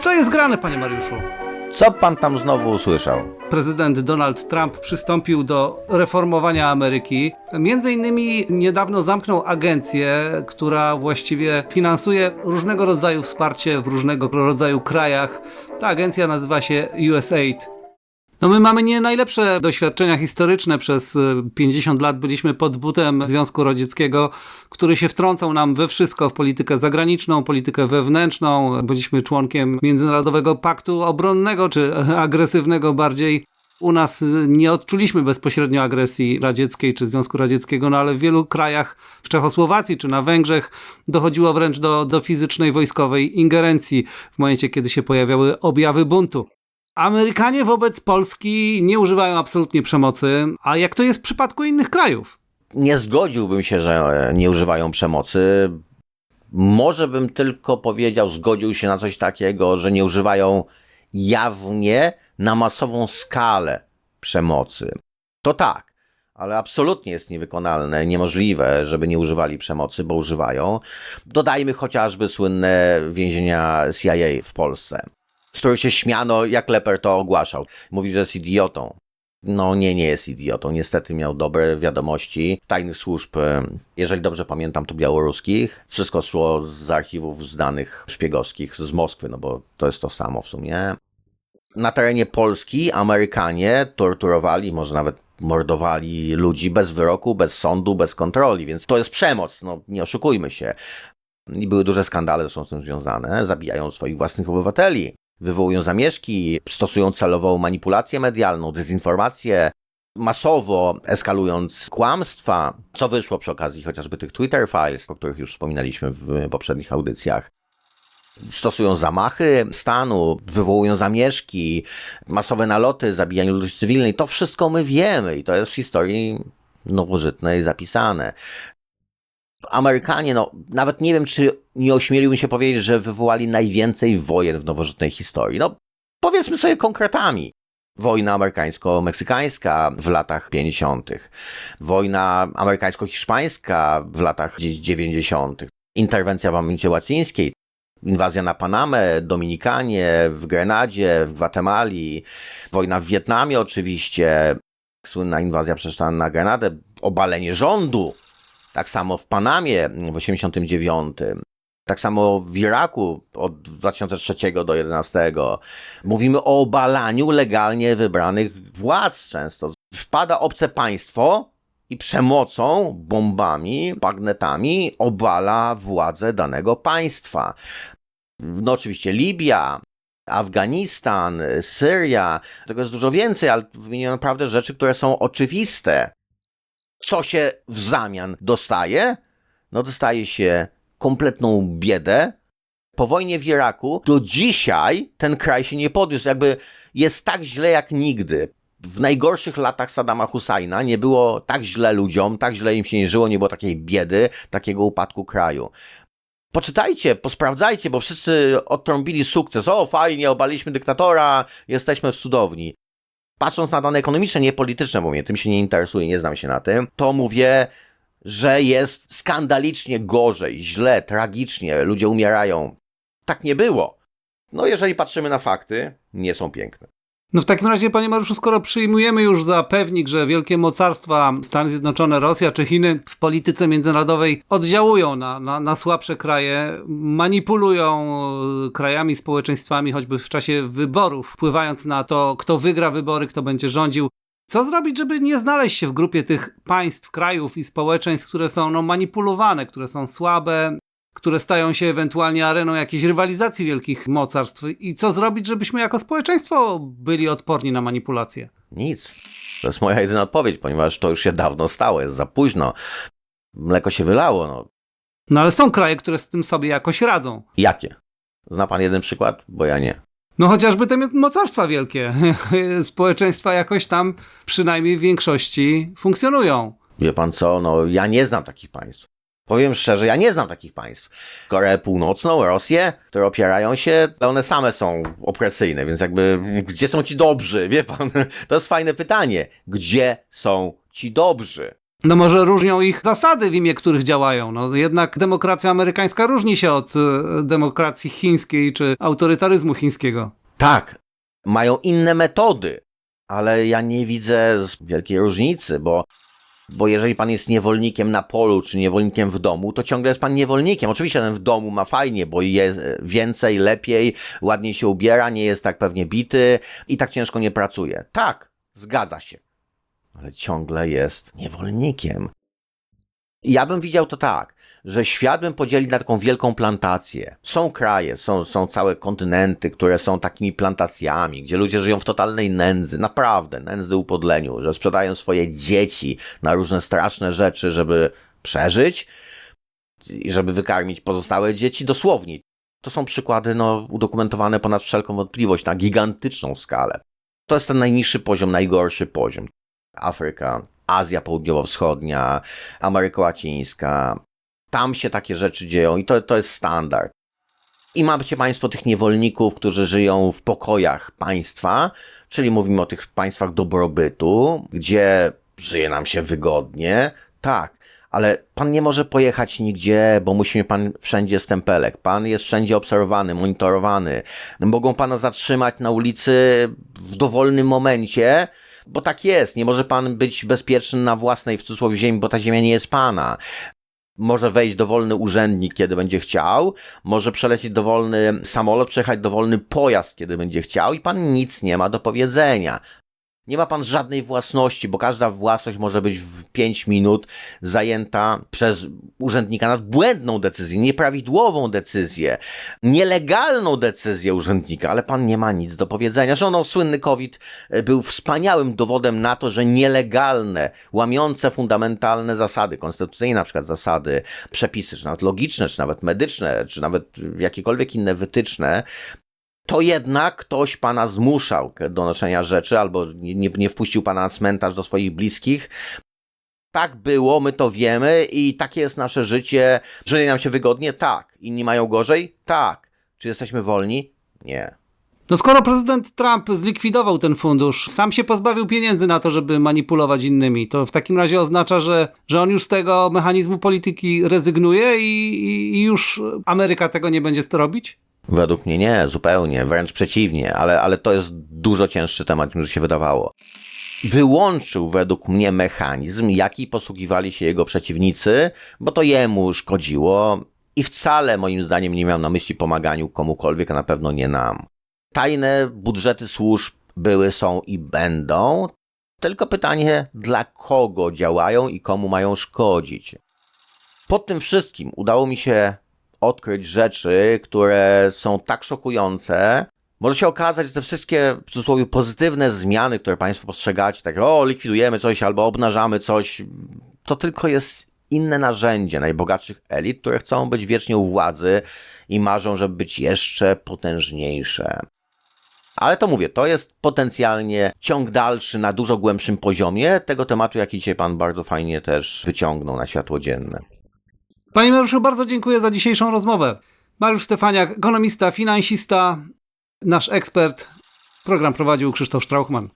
Co jest grane, panie Mariuszu? Co pan tam znowu usłyszał? Prezydent Donald Trump przystąpił do reformowania Ameryki. Między innymi niedawno zamknął agencję, która właściwie finansuje różnego rodzaju wsparcie w różnego rodzaju krajach. Ta agencja nazywa się USAID. No my mamy nie najlepsze doświadczenia historyczne. Przez y, 50 lat byliśmy pod butem Związku Radzieckiego, który się wtrącał nam we wszystko, w politykę zagraniczną, politykę wewnętrzną. Byliśmy członkiem Międzynarodowego Paktu Obronnego, czy agresywnego bardziej. U nas y, nie odczuliśmy bezpośrednio agresji radzieckiej czy Związku Radzieckiego, no ale w wielu krajach, w Czechosłowacji czy na Węgrzech, dochodziło wręcz do, do fizycznej wojskowej ingerencji w momencie, kiedy się pojawiały objawy buntu. Amerykanie wobec Polski nie używają absolutnie przemocy, a jak to jest w przypadku innych krajów? Nie zgodziłbym się, że nie używają przemocy. Może bym tylko powiedział, zgodził się na coś takiego, że nie używają jawnie na masową skalę przemocy. To tak, ale absolutnie jest niewykonalne, niemożliwe, żeby nie używali przemocy, bo używają. Dodajmy chociażby słynne więzienia CIA w Polsce, z których się śmiano, jak Leper to ogłaszał. Mówi, że jest idiotą. No nie, nie jest idiotą. Niestety miał dobre wiadomości tajnych służb, jeżeli dobrze pamiętam, to białoruskich. Wszystko szło z archiwów z danych szpiegowskich z Moskwy, no bo to jest to samo w sumie. Na terenie Polski Amerykanie torturowali, może nawet mordowali ludzi bez wyroku, bez sądu, bez kontroli, więc to jest przemoc, no nie oszukujmy się. I były duże skandale zresztą z tym związane, zabijają swoich własnych obywateli wywołują zamieszki, stosują celową manipulację medialną, dezinformację, masowo eskalując kłamstwa, co wyszło przy okazji chociażby tych Twitter Files, o których już wspominaliśmy w poprzednich audycjach. Stosują zamachy stanu, wywołują zamieszki, masowe naloty, zabijanie ludności cywilnej. To wszystko my wiemy i to jest w historii nowożytnej zapisane. Amerykanie, no nawet nie wiem, czy nie ośmieliłbym się powiedzieć, że wywołali najwięcej wojen w nowożytnej historii. No powiedzmy sobie konkretami. Wojna amerykańsko-meksykańska w latach 50., wojna amerykańsko-hiszpańska w latach 90., interwencja w Ameryce Łacińskiej, inwazja na Panamę, Dominikanie, w Grenadzie, w Gwatemali, wojna w Wietnamie oczywiście, słynna inwazja przecież na Grenadę, obalenie rządu tak samo w Panamie w 89. Tak samo w Iraku od 2003 do 2011. Mówimy o obalaniu legalnie wybranych władz często. Wpada obce państwo i przemocą, bombami, bagnetami obala władzę danego państwa. No oczywiście Libia, Afganistan, Syria, tego jest dużo więcej, ale wymieniłem naprawdę rzeczy, które są oczywiste co się w zamian dostaje? No dostaje się kompletną biedę. Po wojnie w Iraku do dzisiaj ten kraj się nie podniósł. Jakby jest tak źle jak nigdy. W najgorszych latach Saddama Husajna nie było tak źle ludziom, tak źle im się nie żyło, nie było takiej biedy, takiego upadku kraju. Poczytajcie, posprawdzajcie, bo wszyscy odtrąbili sukces. O, fajnie, obaliśmy dyktatora, jesteśmy w cudowni patrząc na dane ekonomiczne, nie polityczne, bo mnie tym się nie interesuje, nie znam się na tym, to mówię, że jest skandalicznie gorzej, źle, tragicznie, ludzie umierają. Tak nie było. No jeżeli patrzymy na fakty, nie są piękne. No w takim razie, panie Mariuszu, skoro przyjmujemy już za pewnik, że wielkie mocarstwa, Stany Zjednoczone, Rosja czy Chiny w polityce międzynarodowej oddziałują na, na, na słabsze kraje, manipulują krajami, społeczeństwami, choćby w czasie wyborów, wpływając na to, kto wygra wybory, kto będzie rządził. Co zrobić, żeby nie znaleźć się w grupie tych państw, krajów i społeczeństw, które są no, manipulowane, które są słabe, które stają się ewentualnie areną jakiejś rywalizacji wielkich mocarstw. I co zrobić, żebyśmy jako społeczeństwo byli odporni na manipulacje? Nic. To jest moja jedyna odpowiedź, ponieważ to już się dawno stało, jest za późno. Mleko się wylało, no. No ale są kraje, które z tym sobie jakoś radzą. Jakie? Zna pan jeden przykład? Bo ja nie. No chociażby te mocarstwa wielkie. Społeczeństwa jakoś tam, przynajmniej w większości, funkcjonują. Wie pan co? No ja nie znam takich państw. Powiem szczerze, ja nie znam takich państw. Koreę Północną, Rosję, które opierają się, one same są opresyjne, więc jakby gdzie są ci dobrzy? Wie pan, to jest fajne pytanie. Gdzie są ci dobrzy? No może różnią ich zasady, w imię których działają. No jednak demokracja amerykańska różni się od e, demokracji chińskiej czy autorytaryzmu chińskiego. Tak, mają inne metody, ale ja nie widzę wielkiej różnicy, bo, bo jeżeli pan jest niewolnikiem na polu czy niewolnikiem w domu, to ciągle jest pan niewolnikiem. Oczywiście ten w domu ma fajnie, bo je więcej, lepiej, ładniej się ubiera, nie jest tak pewnie bity i tak ciężko nie pracuje. Tak, zgadza się, ale ciągle jest niewolnikiem. Ja bym widział to tak, że świat bym podzielił na taką wielką plantację. Są kraje, są, są całe kontynenty, które są takimi plantacjami, gdzie ludzie żyją w totalnej nędzy, naprawdę, nędzy upodleniu, że sprzedają swoje dzieci na różne straszne rzeczy, żeby przeżyć i żeby wykarmić pozostałe dzieci, dosłownie. To są przykłady no, udokumentowane ponad wszelką wątpliwość na gigantyczną skalę. To jest ten najniższy poziom, najgorszy poziom. Afryka, Azja Południowo-Wschodnia, Ameryka Łacińska. Tam się takie rzeczy dzieją i to, to jest standard. I macie Państwo tych niewolników, którzy żyją w pokojach państwa, czyli mówimy o tych państwach dobrobytu, gdzie żyje nam się wygodnie. Tak, ale pan nie może pojechać nigdzie, bo musi mieć pan wszędzie stempelek. Pan jest wszędzie obserwowany, monitorowany. Mogą pana zatrzymać na ulicy w dowolnym momencie, bo tak jest. Nie może pan być bezpieczny na własnej w cudzysłowie ziemi, bo ta ziemia nie jest pana. Może wejść dowolny urzędnik, kiedy będzie chciał, może przelecieć dowolny samolot, przejechać dowolny pojazd, kiedy będzie chciał, i pan nic nie ma do powiedzenia. Nie ma pan żadnej własności, bo każda własność może być w 5 minut zajęta przez urzędnika nad błędną decyzję, nieprawidłową decyzję, nielegalną decyzję urzędnika, ale pan nie ma nic do powiedzenia. Że no, słynny COVID e, był wspaniałym dowodem na to, że nielegalne, łamiące fundamentalne zasady, konstytucyjne na przykład zasady, przepisy, czy nawet logiczne, czy nawet medyczne, czy nawet jakiekolwiek inne wytyczne, to jednak ktoś pana zmuszał do noszenia rzeczy albo nie, nie, wpuścił pana na cmentarz do swoich bliskich. Tak było, my to wiemy i takie jest nasze życie. Żyje nam się wygodnie? Tak. Inni mają gorzej? Tak. Czy jesteśmy wolni? Nie. No skoro prezydent Trump zlikwidował ten fundusz, sam się pozbawił pieniędzy na to, żeby manipulować innymi, to w takim razie oznacza, że, że on już z tego mechanizmu polityki rezygnuje i, i, i już Ameryka tego nie będzie robić? Według mnie nie, zupełnie, wręcz przeciwnie, ale, ale to jest dużo cięższy temat niż się wydawało. Wyłączył według mnie mechanizm, jaki posługiwali się jego przeciwnicy, bo to jemu szkodziło i wcale moim zdaniem nie miał na myśli pomaganiu komukolwiek, a na pewno nie nam. Tajne budżety służb były, są i będą, tylko pytanie, dla kogo działają i komu mają szkodzić. Pod tym wszystkim udało mi się odkryć rzeczy, które są tak szokujące. Może się okazać, że te wszystkie w cudzysłowie pozytywne zmiany, które Państwo postrzegacie, tak o, likwidujemy coś albo obnażamy coś, to tylko jest inne narzędzie najbogatszych elit, które chcą być wiecznie u władzy i marzą, żeby być jeszcze potężniejsze. Ale to mówię, to jest potencjalnie ciąg dalszy na dużo głębszym poziomie tego tematu, jaki dzisiaj Pan bardzo fajnie też wyciągnął na światło dzienne. Panie Mariuszu, bardzo dziękuję za dzisiejszą rozmowę. Mariusz Stefaniak, ekonomista, finansista, nasz ekspert. Program prowadził Krzysztof Strauchman.